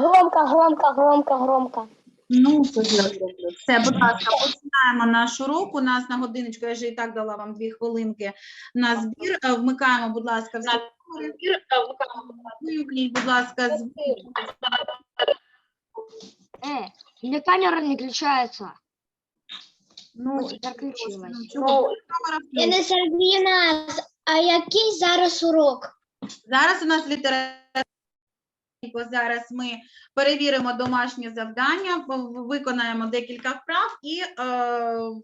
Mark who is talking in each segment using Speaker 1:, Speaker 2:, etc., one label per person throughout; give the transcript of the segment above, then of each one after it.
Speaker 1: Громко, громко, громко, громко.
Speaker 2: Ну. Все, будь ласка, починаємо наш урок. У нас на годиночку, я вже і так дала вам дві хвилинки на збір. Е, Вмикаємо, будь ласка, всі камери. Вимкніть, будь ласка, звук.
Speaker 1: Э, или камера не включается?
Speaker 2: Ну,
Speaker 1: Ось тепер включилась.
Speaker 2: ну, чого? Камера включена.
Speaker 3: Сергіївна, а який зараз урок?
Speaker 2: Зараз у нас література. Зараз ми перевіримо домашнє завдання, виконаємо декілька вправ і е,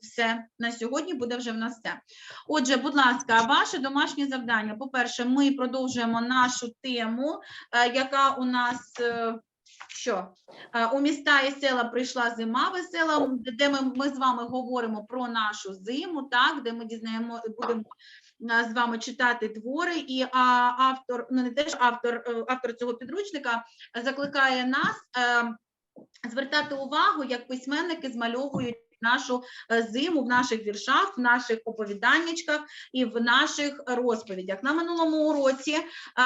Speaker 2: все. На сьогодні буде вже в нас все. Отже, будь ласка, ваше домашнє завдання. По-перше, ми продовжуємо нашу тему, е, яка у нас. е, що Е, у міста і села прийшла зима весела, де ми, ми з вами говоримо про нашу зиму, так де ми дізнаємо, будемо з вами читати твори, і автор, ну не теж автор, е, автор цього підручника закликає нас е, звертати увагу, як письменники змальовують нашу е, зиму в наших віршах, в наших оповіданнячках і в наших розповідях. На минулому уроці е,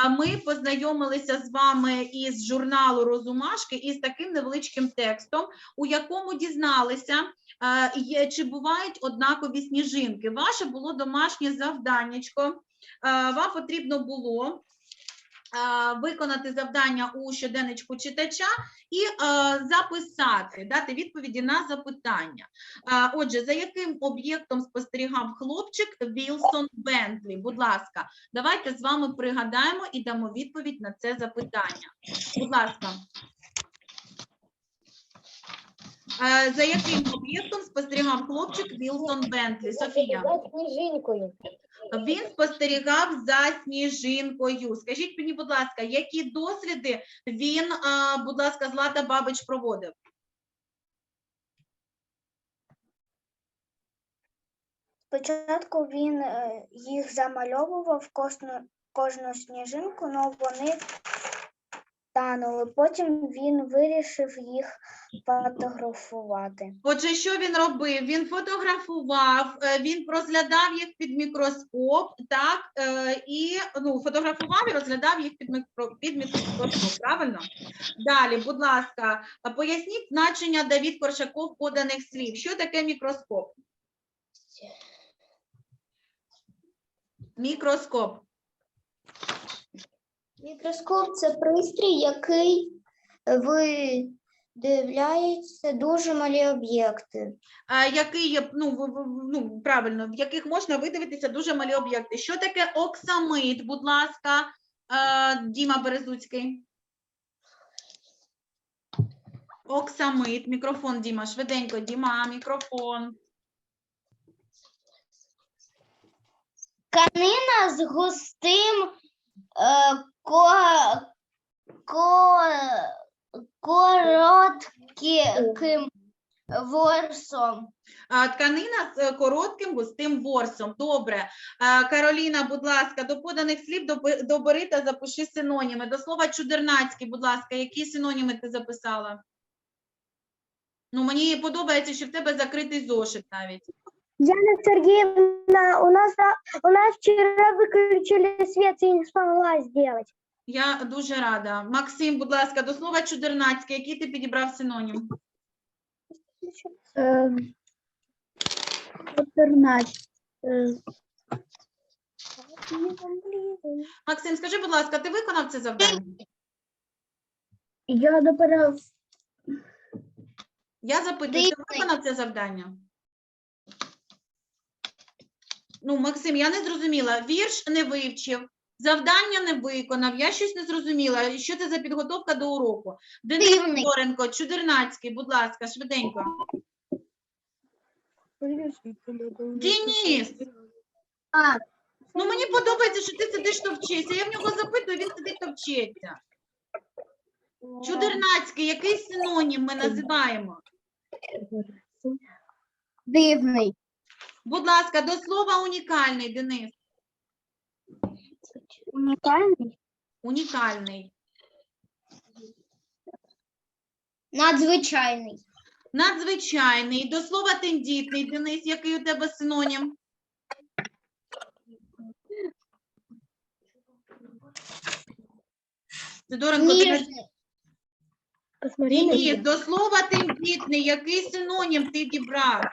Speaker 2: ми познайомилися з вами із журналу Розумашки із таким невеличким текстом, у якому дізналися, е, чи бувають однакові сніжинки. Ваше було домашнє завданнячко. Вам потрібно було виконати завдання у щоденничку читача і е, записати, дати відповіді на запитання. Е, Отже, за яким об'єктом спостерігав хлопчик Вілсон Бентлі? Будь ласка, давайте з вами пригадаємо і дамо відповідь на це запитання. Будь ласка. Е, За яким об'єктом спостерігав хлопчик Вілсон Бентлі? Софія.
Speaker 1: За.
Speaker 2: Він спостерігав за сніжинкою. Скажіть мені, будь ласка, які досліди він, будь ласка, Злата Бабич проводив?
Speaker 3: Спочатку він е, їх замальовував кожну, кожну сніжинку, але вони танули. Потім він вирішив їх фотографувати.
Speaker 2: Отже, що він робив? Він фотографував, е, він розглядав їх під мікроскоп, так, е, і ну, фотографував і розглядав їх під, мікро, під мікроскоп, правильно? Далі, будь ласка, поясніть значення Давід Коршаков поданих слів. Що таке мікроскоп? Мікроскоп.
Speaker 3: Мікроскоп це пристрій, який видивляється дуже малі об'єкти.
Speaker 2: а, який є, ну, в- в- ну, правильно, в яких можна видивитися дуже малі об'єкти. Що таке оксамит, будь ласка, а, Діма Березуцький? Оксамит, мікрофон, Діма, швиденько, Діма, мікрофон.
Speaker 3: Тканина з густим е, ко, ко, коротким ворсом.
Speaker 2: Тканина з е, коротким густим ворсом. Добре. Кароліна, будь ласка, до поданих слів доби- добери та запиши синоніми. До слова чудернацький, будь ласка, які синоніми ти записала? Ну, мені подобається, що в тебе закритий зошит навіть.
Speaker 1: Яна Сергеевна, у нас, у нас вчера выключили свет, я не смогла сделать.
Speaker 2: Я дуже рада. Максим, будь ласка, до слова чудернацький, який ти підібрав синонім? Максим, скажи, будь ласка, ти виконав це завдання?
Speaker 1: Я добрав.
Speaker 2: Я запитую, ти виконав це завдання? Ну, Максим, я не зрозуміла. Вірш не вивчив, завдання не виконав. Я щось не зрозуміла. Що це за підготовка до уроку? Денис
Speaker 3: Дивний.
Speaker 2: Федоренко, Чудернацький, будь ласка, швиденько. Денис!
Speaker 1: А.
Speaker 2: Ну мені подобається, що ти сидиш то вчишся. Я в нього запитую, він сидить то вчиться. Чудернацький, який синонім ми називаємо?
Speaker 1: Дивний.
Speaker 2: Будь ласка, до слова унікальний, Денис.
Speaker 1: Унікальний.
Speaker 2: Унікальний.
Speaker 3: Надзвичайний.
Speaker 2: Надзвичайний. До слова тендітний, Денис, який у тебе синонім? Сидоренко, ти не-
Speaker 3: Ніжний.
Speaker 2: До слова тендітний, який синонім ти дібрав?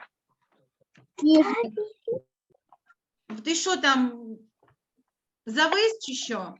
Speaker 2: Ти що там, завис чи що?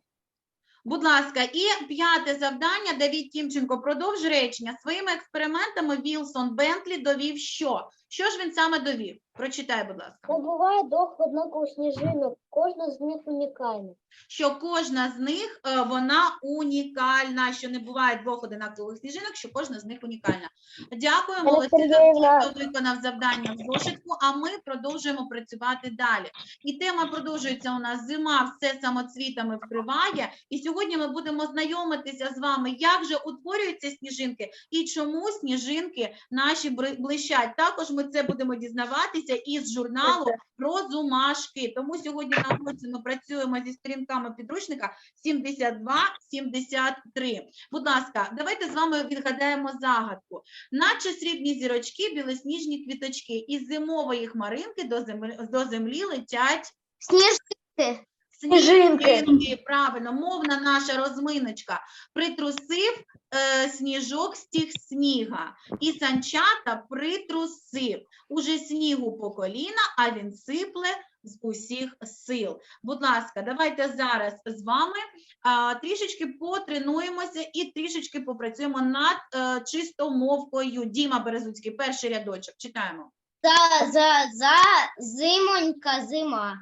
Speaker 2: Будь ласка, і п'яте завдання. Давід Тімченко, продовж речення. Своїми експериментами Вілсон Бентлі довів що? Що ж він саме довів? Прочитай, будь ласка.
Speaker 4: Не буває двох однакових сніжинок, кожна з них унікальна.
Speaker 2: Що кожна з них е, вона унікальна, що не буває двох одинакових сніжинок, що кожна з них унікальна. Дякую, молодці за всіх, хто виконав завдання в зошитку, а ми продовжуємо працювати далі. І тема продовжується у нас зима, все самоцвітами вкриває. І сьогодні ми будемо знайомитися з вами, як же утворюються сніжинки і чому сніжинки наші блищать. Також ми це будемо дізнаватися із журналу про зумашки. Тому сьогодні на уроці ми працюємо зі сторінками підручника 72-73. Будь ласка, давайте з вами відгадаємо загадку. Наче срібні зірочки, білосніжні квіточки, із зимової хмаринки до землі, до землі летять
Speaker 4: Сніжки.
Speaker 1: Сніжинки.
Speaker 2: Сніжинки, правильно, мовна наша розминочка. Притрусив е, сніжок стіг сніга, і санчата притрусив. Уже снігу по коліна, а він сипле з усіх сил. Будь ласка, давайте зараз з вами а, трішечки потренуємося і трішечки попрацюємо над е, чистомовкою. Діма Березуцький, перший рядочок. Читаємо.
Speaker 4: За, за, за, зимонька, зима.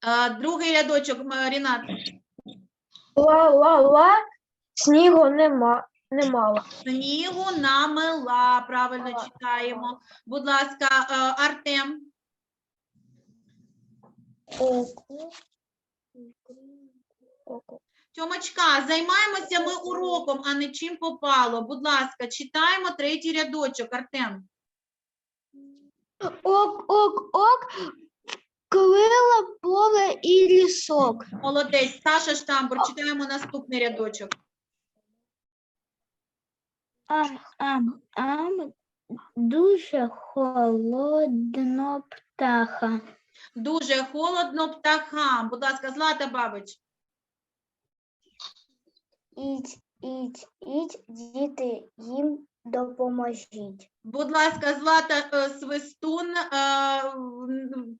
Speaker 2: А, другий рядочок, Рінат.
Speaker 1: Ла-ла-ла, снігу нема, немало.
Speaker 2: Снігу намела. Правильно читаємо. Будь ласка, е, Артем. Тьомочка, займаємося ми уроком, а не чим попало. Будь ласка, читаємо третій рядочок, Артем.
Speaker 4: Ок, ок, ок, крила, поле і лісок.
Speaker 2: Молодець, Саша Штамбур, читаємо наступний рядочок.
Speaker 4: Ам, ам, ам, дуже холодно птаха.
Speaker 2: Дуже холодно птахам. Будь ласка, Злата Бабич.
Speaker 4: Ідь, ідь, ідь, діти, їм допоможіть.
Speaker 2: Будь ласка, Злата е, Свистун, е,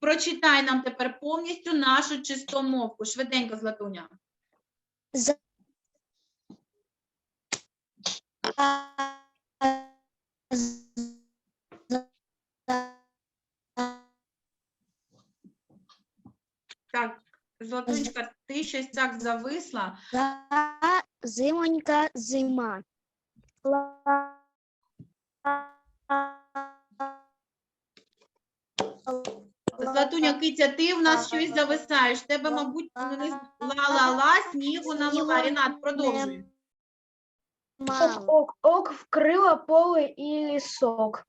Speaker 2: прочитай нам тепер повністю нашу чистомовку. Швиденько, Златуня. Так, Златунечка, ти щось так зависла.
Speaker 4: За зимонька, зима.
Speaker 2: Златуня, Китя, ти в нас щось зависаєш. Тебе, мабуть, не ла-ла-ла, снігу намила. Рінат, продовжуй.
Speaker 1: Ок, ок, вкрила поле і лісок.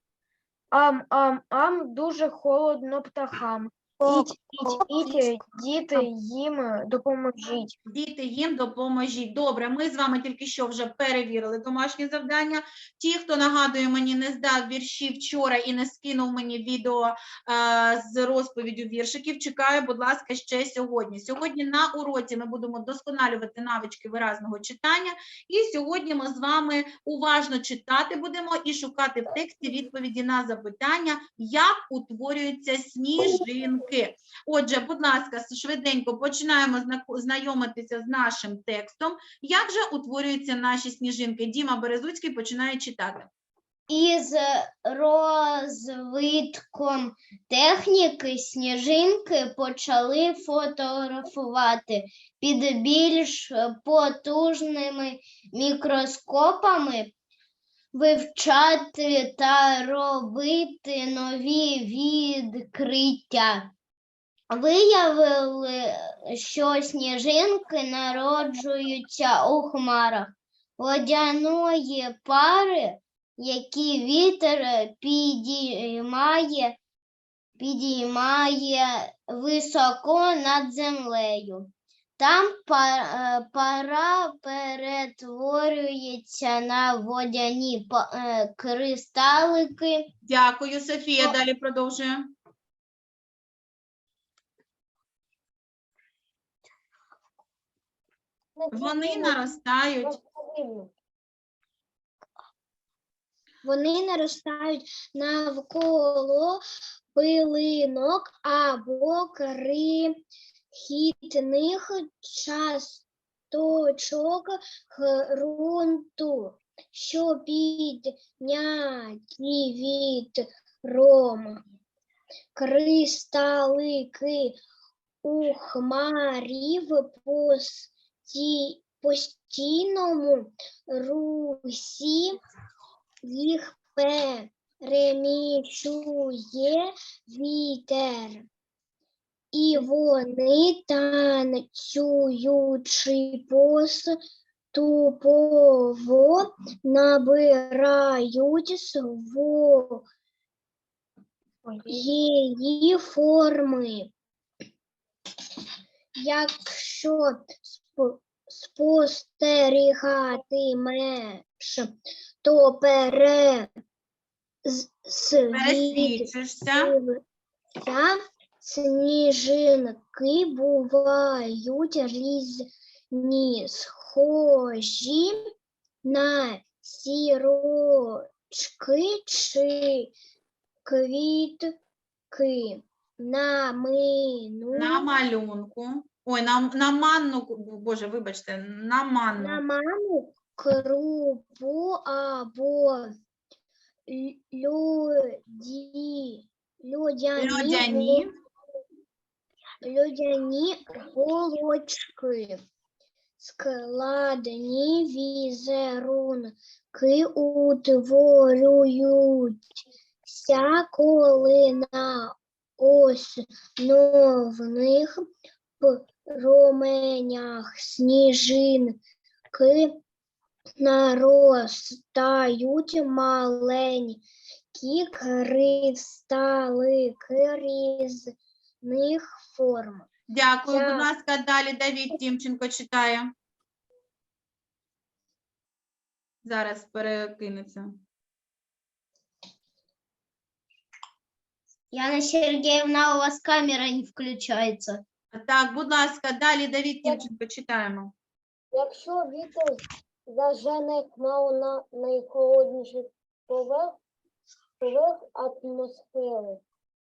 Speaker 1: Ам, ам, ам, дуже холодно птахам. Іть, іть, іть, діти, їм допоможіть.
Speaker 2: Діти, їм допоможіть. Добре, ми з вами тільки що вже перевірили домашнє завдання. Ті, хто нагадує мені, не здав вірші вчора і не скинув мені відео е, з розповіддю віршиків, чекаю, будь ласка, ще сьогодні. Сьогодні на уроці ми будемо досконалювати навички виразного читання. І сьогодні ми з вами уважно читати будемо і шукати в тексті відповіді на запитання, як утворюються сніжинки. Отже, будь ласка, швиденько починаємо знайомитися з нашим текстом. Як же утворюються наші сніжинки? Діма Березуцький починає читати.
Speaker 4: Із розвитком техніки сніжинки почали фотографувати під більш потужними мікроскопами, вивчати та робити нові відкриття. Виявили, що сніжинки народжуються у хмарах водяної пари які вітер підіймає, підіймає високо над землею. Там е, пара перетворюється на водяні е, кристалики.
Speaker 2: Дякую, Софія. Далі продовжує. Вони наростають.
Speaker 3: Вони наростають навколо пилинок або крихітних часточок ґрунту, що підняті вітром. Кристалики у хмарі в пості, постійному русі їх переміщує вітер. І вони танцюючи поступово набирають своєї форми. Якщо спостерігатимеш, то
Speaker 2: Пересвідчишся.
Speaker 3: Сніжинки бувають різні, схожі на сірочки чи квітки. На мину,
Speaker 2: На малюнку. Ой, на, на манну, боже, вибачте, на манну.
Speaker 3: на маму крупу або лю- люді, людяні,
Speaker 2: Людяні.
Speaker 3: Людяні голочки, складені візерунки утворюються, коли на основних променях сніжинки наростають маленькі кристалики різних форм.
Speaker 2: Дякую, будь ласка, далі Давід Тімченко читає. Зараз перекинеться.
Speaker 3: Яна Сергеевна, у вас камера не включается.
Speaker 2: Так, будь ласка, далі Давід Тімченко читаємо.
Speaker 1: Якщо вітер зажене хмару на найхолодніший поверх, поверх атмосфери,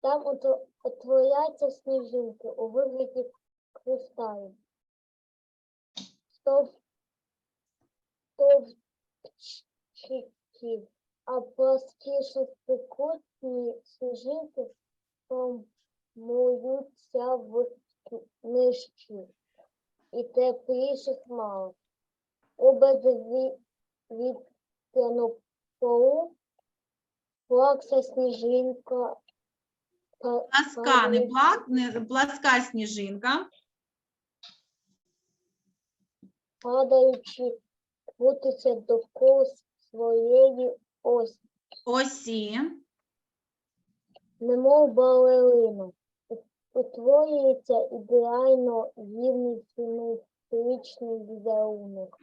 Speaker 1: там утворяються сніжинки у вигляді кристалів. Стов- а пласкі шестикутні сніжинки формуються в нижчі і тепліших хмар. Обез вітряну полу, плакса сніжинка,
Speaker 2: Пласка, не, плак, не пласка сніжинка.
Speaker 1: падаючи, крутиться довкола своєї осі,
Speaker 2: Осі.
Speaker 1: немов балерина. Утворюється ідеально рівний симетричний візерунок.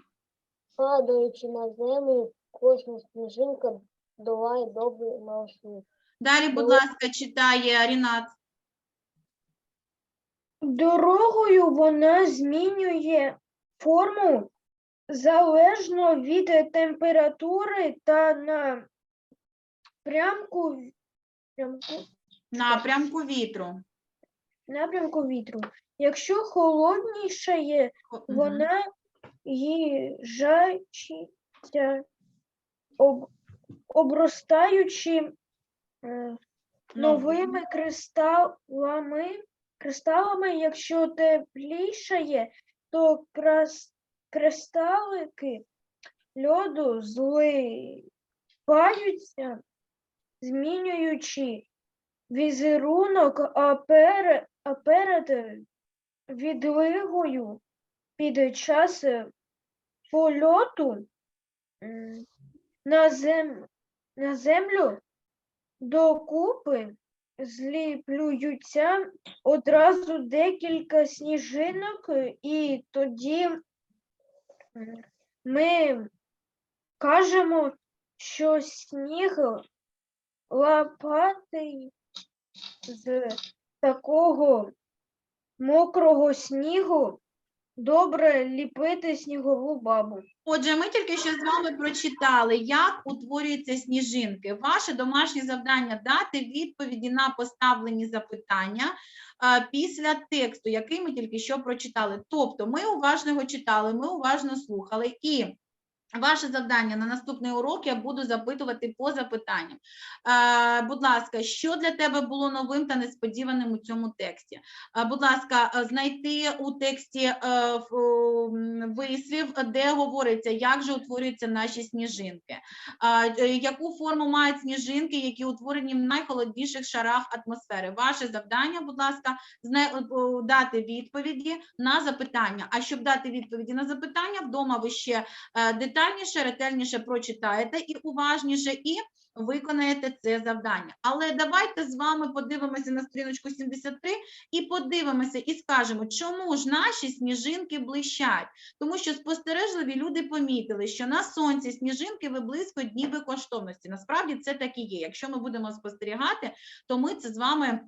Speaker 1: Падаючи на землю, кожна сніжинка долає добрий маршрут.
Speaker 2: Далі, будь ласка, читає Рінат.
Speaker 1: Дорогою вона змінює форму залежно від температури та напрямку, прямку,
Speaker 2: Напрямку вітру.
Speaker 1: Напрямку вітру. Якщо холодніше є, вона їжачиться, об, обростаючи е, новими кристалами, кристалами, якщо теплішає, то крас- кристалики льоду зливаються, змінюючи візерунок, а перед, перед відлигою під час польоту на, зем, на землю докупи зліплюються одразу декілька сніжинок, і тоді ми кажемо, що сніг лопатий з такого мокрого снігу добре ліпити снігову бабу.
Speaker 2: Отже, ми тільки що з вами прочитали, як утворюються сніжинки. Ваше домашнє завдання дати відповіді на поставлені запитання після тексту, який ми тільки що прочитали. Тобто, ми уважно його читали, ми уважно слухали і. Ваше завдання на наступний урок я буду запитувати по запитанням. Е, будь ласка, що для тебе було новим та несподіваним у цьому тексті? Е, будь ласка, е, знайти у тексті е, вислів, де говориться, як же утворюються наші сніжинки, е, яку форму мають сніжинки, які утворені в найхолодніших шарах атмосфери. Ваше завдання, будь ласка, зна- дати відповіді на запитання. А щоб дати відповіді на запитання, вдома ви ще е, детальніше, ретельніше прочитаєте і уважніше, і виконаєте це завдання. Але давайте з вами подивимося на сторіночку 73 і подивимося і скажемо, чому ж наші сніжинки блищать. Тому що спостережливі люди помітили, що на сонці сніжинки виблискують ніби коштовності. Насправді це так і є. Якщо ми будемо спостерігати, то ми це з вами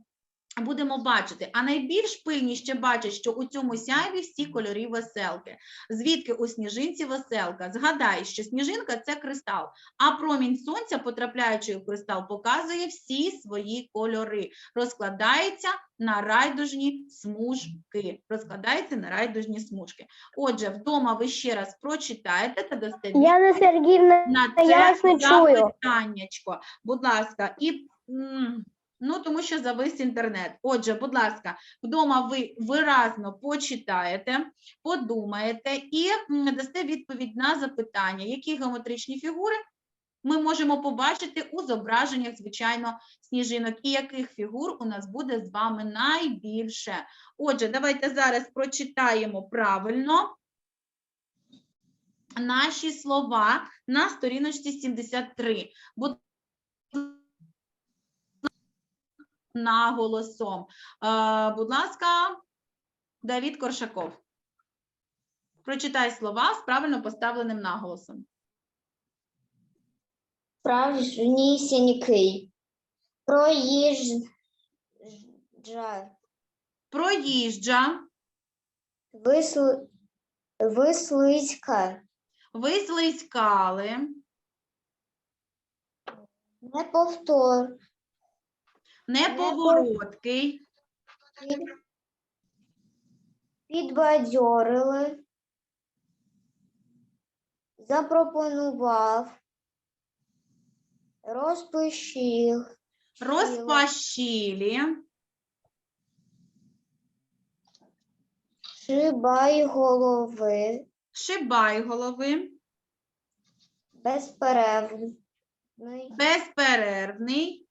Speaker 2: будемо бачити. А найбільш пильні ще бачать, що у цьому сяйві всі кольорі веселки. Звідки у сніжинці веселка? Згадай, що сніжинка це кристал, а промінь сонця, потрапляючи в кристал, показує всі свої кольори. Розкладається на райдужні смужки. Розкладається на райдужні смужки. Отже, вдома ви ще раз прочитаєте та дасте
Speaker 5: Яна Сергіївна,
Speaker 2: на це
Speaker 5: вас не чую.
Speaker 2: запитаннячко. Будь ласка, і ну тому що завис інтернет. Отже, будь ласка, вдома ви виразно почитаєте, подумаєте і дасте відповідь на запитання, які геометричні фігури ми можемо побачити у зображеннях, звичайно, сніжинок, і яких фігур у нас буде з вами найбільше. Отже, давайте зараз прочитаємо правильно наші слова на сторіночці 73. Будь наголосом. Е, будь ласка, Давід Коршаков. Прочитай слова з правильно поставленим наголосом.
Speaker 3: Справжнісінький. Проїжджа.
Speaker 2: Проїжджа,
Speaker 3: Висл... Вислизька.
Speaker 2: вислизькали,
Speaker 3: Неповтор.
Speaker 2: Неповороткий,
Speaker 3: Підбадьорили. Запропонував. Розпишіг.
Speaker 2: розпашілі,
Speaker 3: Шибай голови.
Speaker 2: шибай голови,
Speaker 3: Безперервний.
Speaker 2: безперервний,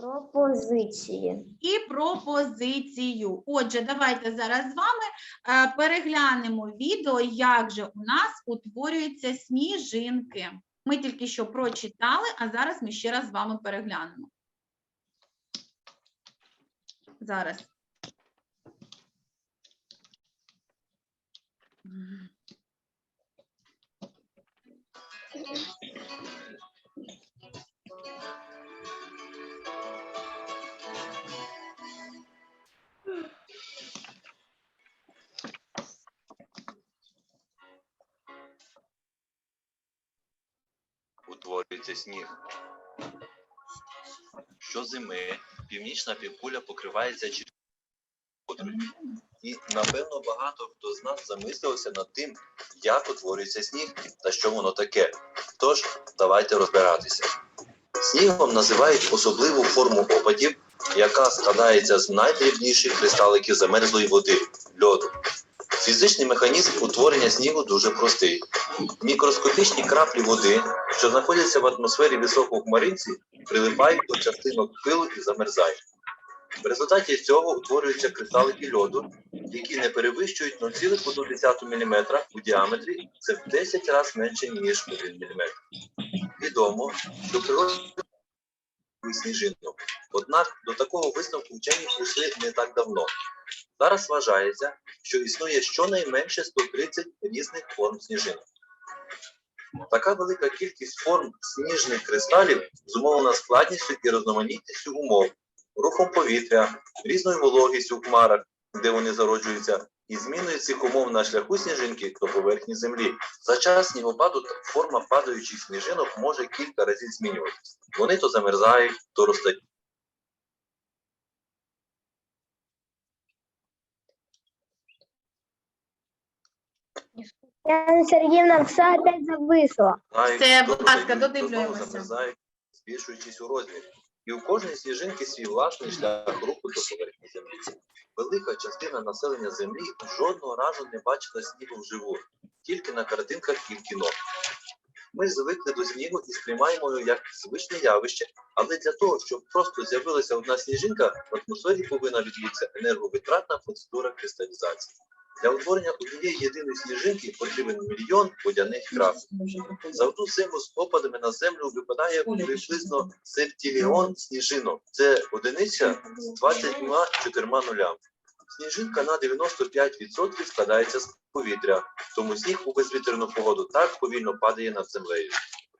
Speaker 3: Пропозиції.
Speaker 2: і пропозицію. Отже, давайте зараз з вами е, переглянемо відео, як же у нас утворюються сніжинки. Ми тільки що прочитали, а зараз ми ще раз з вами переглянемо. Зараз.
Speaker 6: Утворюється сніг. Щозими північна півкуля покривається чіткою. І напевно багато хто з нас замислився над тим, як утворюється сніг та що воно таке. Тож давайте розбиратися. Снігом називають особливу форму опадів, яка складається з найдрібніших кристаликів замерзлої води льоду. Фізичний механізм утворення снігу дуже простий. Мікроскопічні краплі води, що знаходяться в атмосфері високого хмаринці, прилипають до частинок пилу і замерзають. В результаті цього утворюються кристалики льоду, які не перевищують 0,1 мм у діаметрі, це в 10 разів менше, ніж 1 мм. Відомо, що природа сніжинок. Однак до такого висновку вчені прийшли не так давно. Зараз вважається, що існує щонайменше 130 різних форм сніжинок. Така велика кількість форм сніжних кристалів зумовлена складністю і різноманітністю умов, рухом повітря, різною вологістю в хмарах, де вони зароджуються, і зміною цих умов на шляху сніжинки до поверхні землі. За час снігопаду форма падаючих сніжинок може кілька разів змінюватися. Вони то замерзають, то розтають.
Speaker 3: Яна Сергіївна, все опять зависло.
Speaker 2: Все, будь ласка, додивлюємося.
Speaker 6: замерзають, збільшуючись у розмірі. І у кожної сніжинки свій власний шлях руху до поверхні землі. Велика частина населення землі жодного разу не бачила снігу вживу, тільки на картинках і в кіно. Ми звикли до снігу і сприймаємо його як звичне явище, але для того, щоб просто з'явилася одна сніжинка, в атмосфері повинна відбутися енерговитратна процедура кристалізації. Для утворення однієї єдиної сніжинки потрібен мільйон водяних крапель. За одну зиму з опадами на землю випадає приблизно септіліон сніжинок. Це одиниця з 24 нулями. Сніжинка на 95% складається з повітря, тому сніг у безвітряну погоду так повільно падає над землею.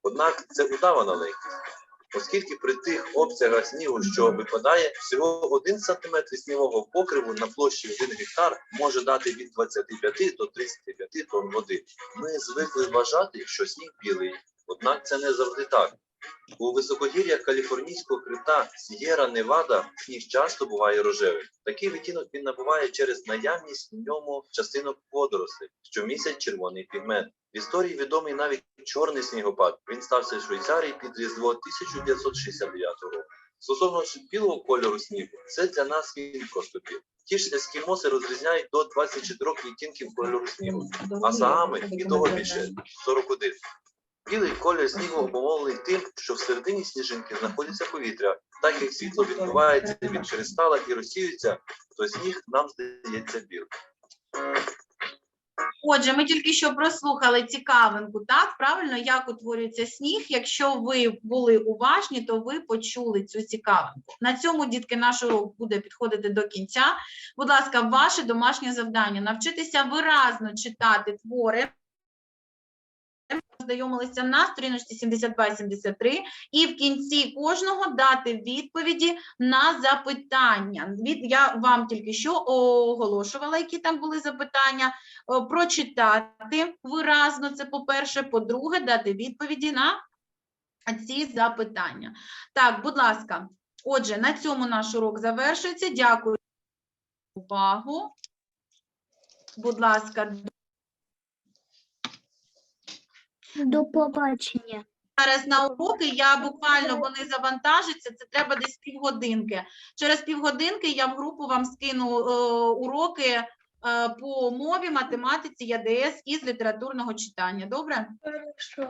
Speaker 6: Однак це удавана легкість, оскільки при тих обсягах снігу, що випадає, всього 1 см снігового покриву на площі 1 гектар може дати від 25 до 35 тонн води. Ми звикли вважати, що сніг білий, однак це не завжди так. У високогір'ях каліфорнійського хребта С'єра Невада сніг часто буває рожевим. Такий відтінок він набуває через наявність в ньому частинок водорослей, що містять червоний пігмент. В історії відомий навіть чорний снігопад. Він стався в Швейцарії під різдво 1969 року. Стосовно білого кольору снігу, це для нас він просто білий. Ті ж ескімоси розрізняють до 24 відтінків кольору снігу, а саами і того більше 41. Білий колір снігу обумовлений тим, що всередині сніжинки знаходиться повітря. Так як світло відбувається від кристала і розсіюється, то сніг нам здається білим.
Speaker 2: Отже, ми тільки що прослухали цікавинку, так? Правильно, як утворюється сніг. Якщо ви були уважні, то ви почули цю цікавинку. На цьому, дітки, наш урок буде підходити до кінця. Будь ласка, ваше домашнє завдання навчитися виразно читати твори. Знайомилися на сторіночці 72-73 і в кінці кожного дати відповіді на запитання. Я вам тільки що оголошувала, які там були запитання. Е, Прочитати виразно. Це по-перше. По-друге, дати відповіді на ці запитання. Так, будь ласка. Отже, на цьому наш урок завершується. Дякую за увагу. Будь ласка,
Speaker 3: До побачення.
Speaker 2: зараз на уроки я буквально вони завантажаться. Це треба десь півгодинки. Через півгодинки я в групу вам скину е, уроки е, по мові, математиці, ЯДС із літературного читання. Добре?
Speaker 1: Хорошо.